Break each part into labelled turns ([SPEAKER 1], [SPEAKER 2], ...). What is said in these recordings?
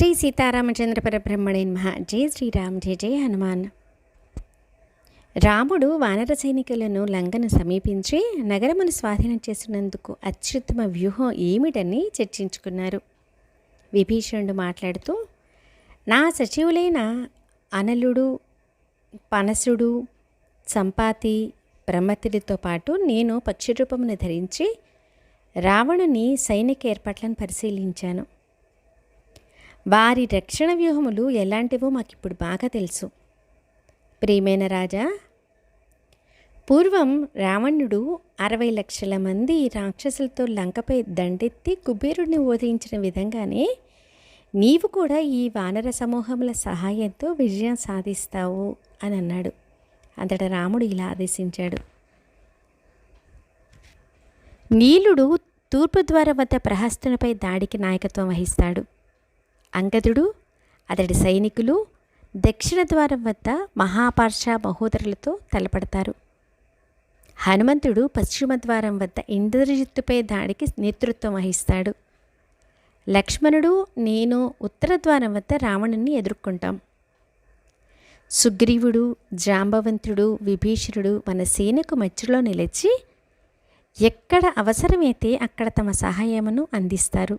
[SPEAKER 1] శ్రీ సీతారామచంద్ర పరబ్రహ్మణే మహా జై శ్రీరామ్ జయ జయ హనుమాన్. రాముడు వానర సైనికులను లంకను సమీపించి నగరమును స్వాధీనం చేసినందుకు అత్యుత్తమ వ్యూహం ఏమిటని చర్చించుకున్నారు. విభీషణుడు మాట్లాడుతూ నా సచివులైన అనలుడు పనసుడు సంపాతి ప్రమతిడితో పాటు నేను పక్షి రూపమును ధరించి రావణుని సైనిక ఏర్పాట్లను పరిశీలించాను. వారి రక్షణ వ్యూహములు ఎలాంటివో మాకు ఇప్పుడు బాగా తెలుసు. ప్రియమైన రాజా పూర్వం రావణుడు అరవై లక్షల మంది రాక్షసులతో లంకపై దండెత్తి కుబేరుడిని ఓదించిన విధంగానే నీవు కూడా ఈ వానర సమూహముల సహాయంతో విజయం సాధిస్తావు అని అన్నాడు. అంతట రాముడు ఇలా ఆదేశించాడు. నీలుడు తూర్పు ద్వారం వద్ద ప్రహస్తునిపై దాడికి నాయకత్వం వహిస్తాడు. అంగదుడు అతడి సైనికులు దక్షిణ ద్వారం వద్ద మహాపార్ష మహోదరులతో తలపడతారు. హనుమంతుడు పశ్చిమ ద్వారం వద్ద ఇంద్రజిత్తుపై దాడికి నేతృత్వం వహిస్తాడు. లక్ష్మణుడు నేను ఉత్తర ద్వారం వద్ద రావణుని ఎదుర్కొంటాం. సుగ్రీవుడు జాంబవంతుడు విభీషణుడు మన సేనకు మధ్యలో నిలిచి ఎక్కడ అవసరమైతే అక్కడ తమ సహాయమును అందిస్తారు.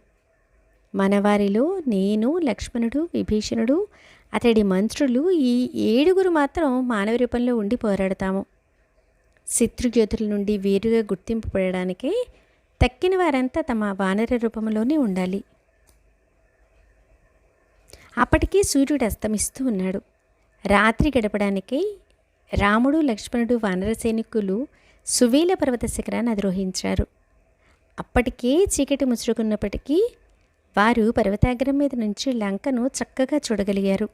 [SPEAKER 1] మనవారిలో నేను లక్ష్మణుడు విభీషణుడు అతడి మంత్రులు ఈ ఏడుగురు మాత్రం మానవ రూపంలో ఉండి పోరాడతాము. శత్రుజ్యోతుల నుండి వేరుగా గుర్తింపబడడానికి తక్కిన వారంతా తమ వానర రూపంలోనే ఉండాలి. అప్పటికే సూర్యుడు అస్తమిస్తూ ఉన్నాడు. రాత్రి గడపడానికి రాముడు లక్ష్మణుడు వానర సైనికులు సువేల పర్వత శిఖరాన్ని అధిరోహించారు. అప్పటికే చీకటి ముసురుకున్నప్పటికీ వారు పర్వతాగ్రం మీద నుంచి లంకను చక్కగా చూడగలిగారు.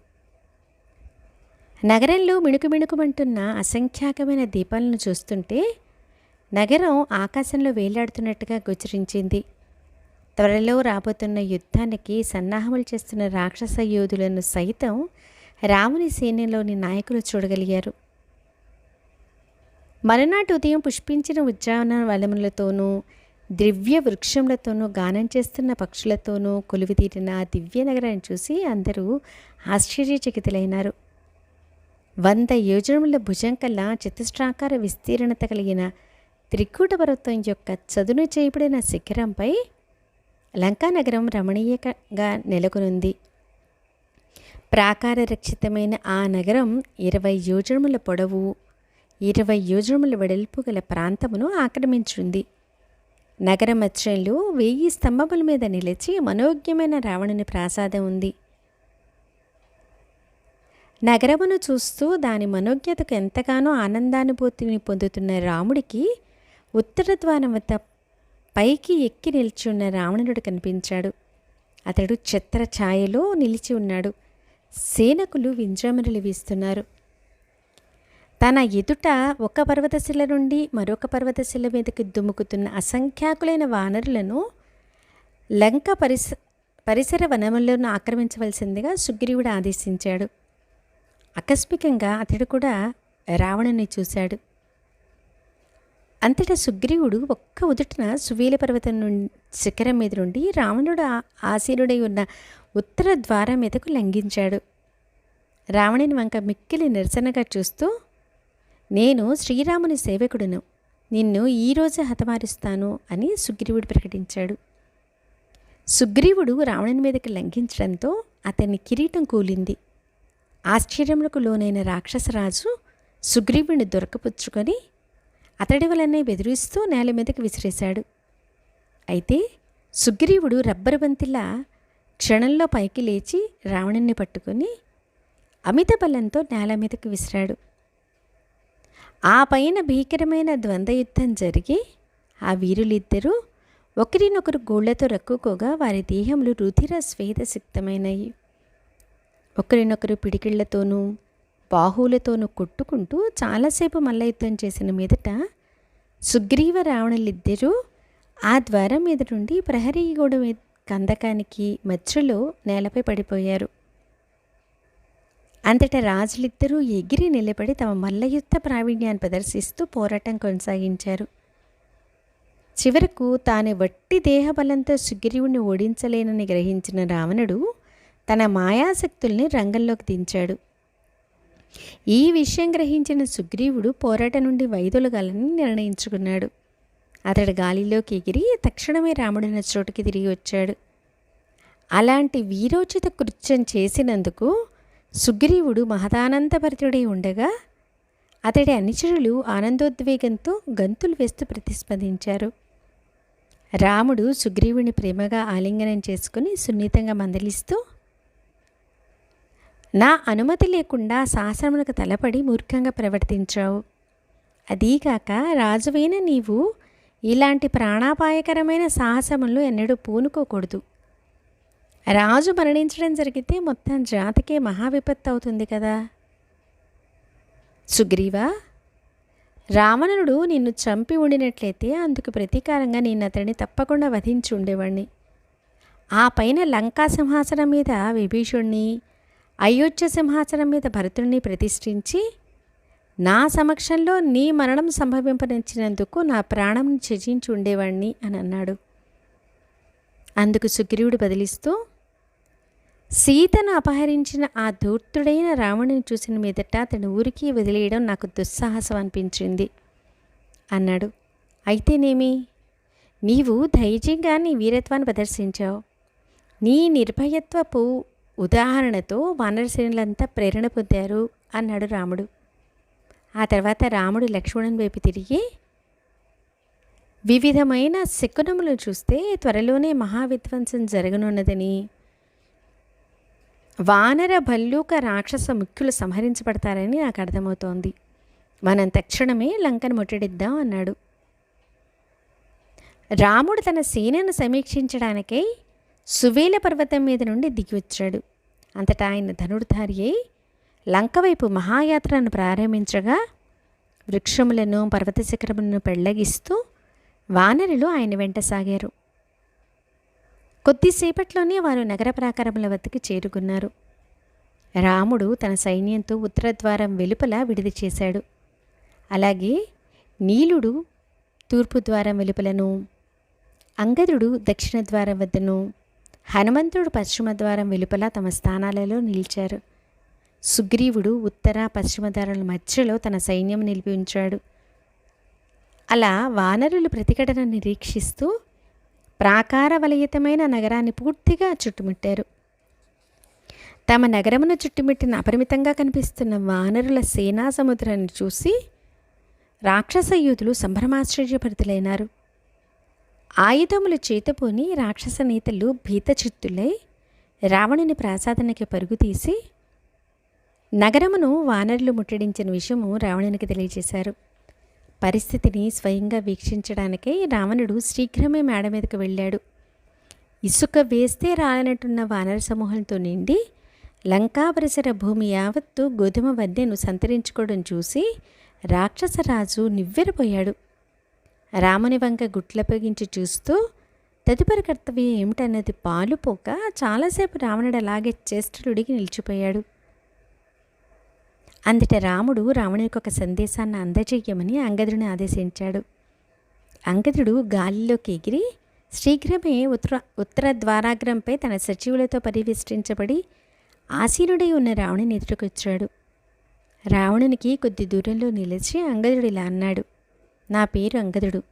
[SPEAKER 1] నగరంలో మిణుకు మిణుకుమంటున్న అసంఖ్యాకమైన దీపాలను చూస్తుంటే నగరం ఆకాశంలో వేలాడుతున్నట్టుగా గోచరించింది. త్వరలో రాబోతున్న యుద్ధానికి సన్నాహములు చేస్తున్న రాక్షస యోధులను సైతం రాముని సేనలోని నాయకులు చూడగలిగారు. మరునాటి ఉదయం పుష్పించిన ఉద్యాన వలములతోనూ దివ్య వృక్షములతోనూ గానం చేస్తున్న పక్షులతోనూ కొలువుతీరిన దివ్య నగరాన్ని చూసి అందరూ ఆశ్చర్యచకితులైనారు. వంద యోజనముల కల చతుష్ట్రాకార విస్తీర్ణత కలిగిన త్రికూట పర్వతం యొక్క చదును చేయబడిన శిఖరంపై లంకానగరం రమణీయంగా నెలకొనుంది. ప్రాకార రక్షితమైన ఆ నగరం ఇరవై యోజనముల పొడవు ఇరవై యోజనముల వెడల్పు గల ప్రాంతమును ఆక్రమించింది. నగర మధ్యంలో వెయ్యి స్తంభముల మీద నిలిచి మనోజ్ఞమైన రావణుని ప్రాసాదం ఉంది. నగరమును చూస్తూ దాని మనోజ్ఞతకు ఎంతగానో ఆనందానుభూతిని పొందుతున్న రాముడికి ఉత్తర ద్వారం వద్ద పైకి ఎక్కి నిలిచి ఉన్న రావణుడు కనిపించాడు. అతడు చిత్ర ఛాయలో నిలిచి ఉన్నాడు. సేనకులు వింజమరలు వీస్తున్నారు. తన ఎదుట ఒక పర్వతశిల నుండి మరొక పర్వతశిల మీదకి దుముకుతున్న అసంఖ్యాకులైన వానరులను లంక పరిస పరిసర వనములను ఆక్రమించవలసిందిగా సుగ్రీవుడు ఆదేశించాడు. ఆకస్మికంగా అతడు కూడా రావణుని చూశాడు. అంతటా సుగ్రీవుడు ఒక్క ఉదుటన సువీల పర్వతం నుండి శిఖరం మీద నుండి రావణుడు ఆసీనుడై ఉన్న ఉత్తర ద్వారం మీదకు లంఘించాడు. రావణుని వంక మిక్కిలి నిరసనగా చూస్తూ నేను శ్రీరాముని సేవకుడును. నిన్ను ఈరోజే హతమారుస్తాను అని సుగ్రీవుడు ప్రకటించాడు. సుగ్రీవుడు రావణుని మీదకి లంఘించడంతో అతని కిరీటం కూలింది. ఆశ్చర్యములకు లోనైన రాక్షసరాజు సుగ్రీవుని దొరకపుచ్చుకొని అతడి వలనే బెదిరిస్తూ నేల మీదకి విసిరేశాడు. అయితే సుగ్రీవుడు రబ్బరు బంతిలా క్షణంలో పైకి లేచి రావణుణ్ణి పట్టుకొని అమిత బలంతో నేల మీదకి విసిరాడు. ఆ పైన భీకరమైన ద్వంద్వయుద్ధం జరిగి ఆ వీరులిద్దరూ ఒకరినొకరు గోళ్ళతో రక్కుకోగా వారి దేహములు రుధిర స్వేదసిక్తమైనవి ఒకరినొకరు పిడికిళ్ళతోనూ బాహువులతోనూ కొట్టుకుంటూ చాలాసేపు మల్లయుద్ధం చేసిన మీదట సుగ్రీవ రావణులిద్దరూ ఆ ద్వారం మీద నుండి ప్రహరీ గోడ మీద కందకానికి మధ్యలో నేలపై పడిపోయారు. అంతటా రాజులిద్దరూ ఎగిరి నిలబడి తమ మల్లయుద్ధ ప్రావీణ్యాన్ని ప్రదర్శిస్తూ పోరాటం కొనసాగించారు. చివరకు తాను వట్టి దేహబలంతో సుగ్రీవుని ఓడించలేనని గ్రహించిన రావణుడు తన మాయాశక్తుల్ని రంగంలోకి దించాడు. ఈ విషయం గ్రహించిన సుగ్రీవుడు పోరాట నుండి వైదొలగాలని నిర్ణయించుకున్నాడు. అతడు గాలిలోకి ఎగిరి తక్షణమే రాముడున్న చోటుకి తిరిగి వచ్చాడు. అలాంటి వీరోచిత కృత్యం చేసినందుకు సుగ్రీవుడు మహదానందభరితుడై ఉండగా అతడి అనుచరులు ఆనందోద్వేగంతో గంతులు వేస్తూ ప్రతిస్పందించారు. రాముడు సుగ్రీవుని ప్రేమగా ఆలింగనం చేసుకుని సున్నితంగా మందలిస్తూ నా అనుమతి లేకుండా శాసనములకు తలపడి మూర్ఖంగా ప్రవర్తించావు. అదీగాక రాజువైన నీవు ఇలాంటి ప్రాణాపాయకరమైన సాహసములు ఎన్నడూ పూనుకోకూడదు. రాజు మరణించడం జరిగితే మొత్తం జాతికే మహావిపత్తు అవుతుంది కదా. సుగ్రీవా రావణుడు నిన్ను చంపి ఉండినట్లయితే అందుకు ప్రతీకారంగా నేను అతడిని తప్పకుండా వధించి ఉండేవాణ్ణి. ఆ పైన లంకా సింహాసనం మీద విభీషుణ్ణి అయోధ్య సింహాసనం మీద భరతుణ్ణి ప్రతిష్ఠించి నా సమక్షంలో నీ మరణం సంభవింపనిచ్చినందుకు నా ప్రాణం త్యజించి ఉండేవాణ్ణి అని అన్నాడు. అందుకు సుగ్రీవుడు బదిలిస్తూ సీతను అపహరించిన ఆ ధూర్తుడైన రావణుని చూసిన మీదట అతని ఊరికి వదిలేయడం నాకు దుస్సాహసం అనిపించింది. అన్నాడు అయితేనేమి నీవు ధైర్యంగా నీ వీరత్వాన్ని ప్రదర్శించావు. నీ నిర్భయత్వపు ఉదాహరణతో వానరసేనులంతా ప్రేరణ పొందారు అన్నాడు రాముడు. ఆ తర్వాత రాముడు లక్ష్మణుని వైపు తిరిగి వివిధమైన శకునములు చూస్తే త్వరలోనే మహావిధ్వంసం జరగనున్నదని వానర భల్లూక రాక్షస ముఖ్యులు సంహరించబడతారని నాకు అర్థమవుతోంది. మనం తక్షణమే లంకను ముట్టడిద్దాం అన్నాడు. రాముడు తన సేనను సమీక్షించడానికై సువేల పర్వతం మీద నుండి దిగి వచ్చాడు అంతటా ఆయన ధనుర్ధారి అయి లంక వైపు మహాయాత్రను ప్రారంభించగా వృక్షములను పర్వత శిఖరములను పెళ్ళగిస్తూ వానరులు ఆయన వెంట సాగారు. కొద్దిసేపట్లోనే వారు నగర ప్రాకారముల వద్దకు చేరుకున్నారు. రాముడు తన సైన్యంతో ఉత్తరద్వారం వెలుపల విడిది చేశాడు. అలాగే నీలుడు తూర్పు ద్వారం వెలుపలను అంగదుడు దక్షిణ ద్వారం వద్దను హనుమంతుడు పశ్చిమ ద్వారం వెలుపల తమ స్థానాలలో నిలిచారు. సుగ్రీవుడు ఉత్తర పశ్చిమ ద్వారాల మధ్యలో తన సైన్యం నిలిపి ఉంచాడు అలా వానరులు ప్రతిఘటన నిరీక్షిస్తూ ప్రాకార వలయితమైన నగరాన్ని పూర్తిగా చుట్టుముట్టారు. తమ నగరమును చుట్టుముట్టిన అపరిమితంగా కనిపిస్తున్న వానరుల సేనా సముద్రాన్ని చూసి రాక్షస యూతులు సంభ్రమాశ్చర్యపరితులైనారు. ఆయుధములు చేతపోని రాక్షస నేతలు భీతచిత్తులై రావణుని ప్రాసాదానికి పరుగుతీసి నగరమును వానరులు ముట్టడించిన విషయము రావణునికి తెలియజేశారు. పరిస్థితిని స్వయంగా వీక్షించడానికై రావణుడు శీఘ్రమే మేడ మీదకు వెళ్ళాడు. ఇసుక వేస్తే రాలనట్టున్న వానర సమూహంతో నిండి లంకా పరిసర భూమి యావత్తు గోధుమ వద్దెను సంతరించుకోవడం చూసి రాక్షసరాజు నివ్వెరపోయాడు. రాముని వంక గుట్లపగించి చూస్తూ తదుపరి కర్తవ్యం ఏమిటన్నది పాలుపోక చాలాసేపు రావణుడు అలాగే చేష్టలుడికి నిలిచిపోయాడు. అందుట రాముడు రావణునికి ఒక సందేశాన్ని అందజేయమని అంగదుడిని ఆదేశించాడు. అంగదుడు గాలిలోకి ఎగిరి శీఘ్రమే ఉత్తర ఉత్తర ద్వారాగ్రంపై తన సచివులతో పరివేష్టించబడి ఆసీనుడై ఉన్న రావణుని ఎదురుకొచ్చాడు రావణునికి కొద్ది దూరంలో నిలిచి అంగదుడు ఇలా అన్నాడు నా పేరు అంగదుడు.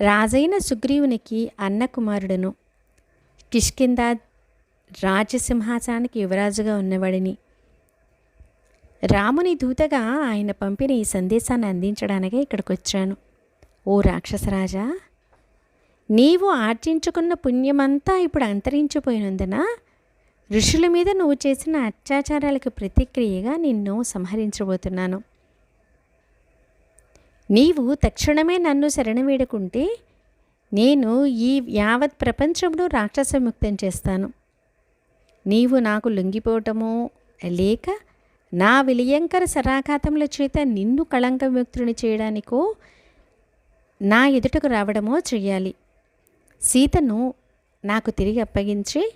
[SPEAKER 1] రాజైన సుగ్రీవునికి అన్న కుమారుడను కిష్కింద రాజసింహాసానికి యువరాజుగా ఉన్నవాడిని. రాముని దూతగా ఆయన పంపిన ఈ సందేశాన్ని అందించడానికే ఇక్కడికి వచ్చాను ఓ రాక్షసరాజా నీవు ఆర్జించుకున్న పుణ్యమంతా ఇప్పుడు అంతరించిపోయినందున ఋషుల మీద నువ్వు చేసిన అత్యాచారాలకు ప్రతిక్రియగా నిన్ను సంహరించబోతున్నాను. నీవు తక్షణమే నన్ను శరణవేడుకుంటే నేను ఈ యావత్ ప్రపంచంలో రాక్షసముక్తం చేస్తాను. నీవు నాకు లొంగిపోవటమో లేక నా విలియంకర సరాఘాతముల చేత నిన్ను కళంకముక్తుని చేయడానికో నా ఎదుటకు రావడమో చెయ్యాలి. సీతను నాకు తిరిగి అప్పగించి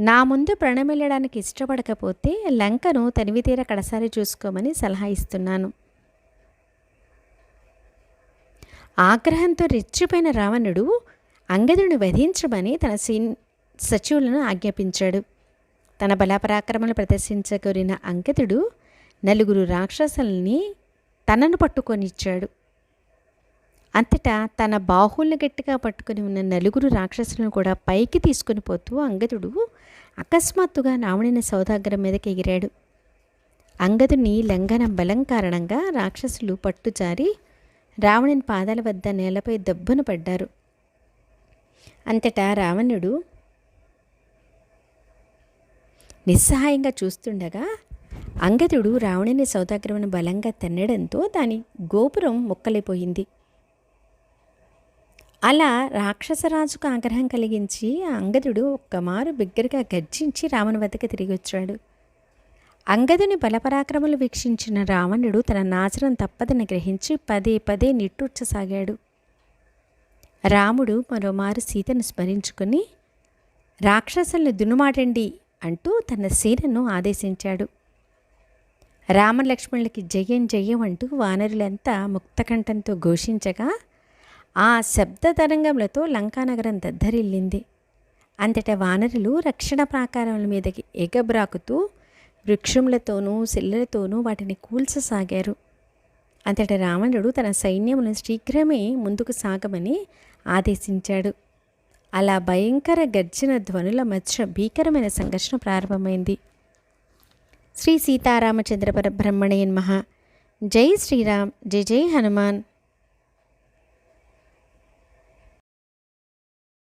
[SPEAKER 1] నా ముందు ప్రణమిల్లడానికి ఇష్టపడకపోతే లంకను తనివితీర కడసారి చూసుకోమని సలహా ఇస్తున్నాను. ఆగ్రహంతో రెచ్చిపోయిన రావణుడు అంగదుడిని వధించమని తన సీన్ సచివులను ఆజ్ఞాపించాడు. తన బలపరాక్రమలు ప్రదర్శించగోరిన అంకితుడు నలుగురు రాక్షసుల్ని తనను పట్టుకొనిచ్చాడు అంతటా తన బాహుల్ని గట్టిగా పట్టుకొని ఉన్న నలుగురు రాక్షసులను కూడా పైకి తీసుకుని పోతూ అంగదుడు అకస్మాత్తుగా రావణుని సౌదాగ్రం మీదకి ఎగిరాడు. అంగదుని లంఘన బలం కారణంగా రాక్షసులు పట్టుచారి రావణుని పాదాల వద్ద నేలపై దెబ్బను పడ్డారు. అంతటా రావణుడు నిస్సహాయంగా చూస్తుండగా అంగదుడు రావణుని సౌదాగ్రమును బలంగా తన్నడంతో దాని గోపురం మొక్కలైపోయింది. అలా రాక్షసరాజుకు ఆగ్రహం కలిగించి అంగదుడు ఒక్కమారు బిగ్గరగా గర్జించి రావణ వద్దకు తిరిగి వచ్చాడు. అంగదుని బలపరాక్రమలు వీక్షించిన రావణుడు తన నాచరం తప్పదని గ్రహించి పదే పదే నిట్టూర్చసాగాడు. రాముడు మరోమారు సీతను స్మరించుకొని రాక్షసుల్ని దునుమాటండి అంటూ తన సేనను ఆదేశించాడు. రామలక్ష్మణులకి జయం జయం అంటూ వానరులంతా ముక్తకంఠంతో ఘోషించగా ఆ శబ్ద తరంగములతో లంకానగరం దద్దరిల్లింది. అంతటా వానరులు రక్షణ ప్రాకారముల మీదకి ఎగబ్రాకుతూ వృక్షములతోనూ శిల్లలతోనూ వాటిని కూల్చసాగారు. అంతటా రావణుడు తన సైన్యమును శీఘ్రమే ముందుకు సాగమని ఆదేశించాడు. అలా భయంకర గర్జన ధ్వనుల మధ్య భీకరమైన సంఘర్షణ ప్రారంభమైంది. శ్రీ సీతారామచంద్ర పరబ్రహ్మణే మహా జై శ్రీరామ్ జై జై హనుమాన్.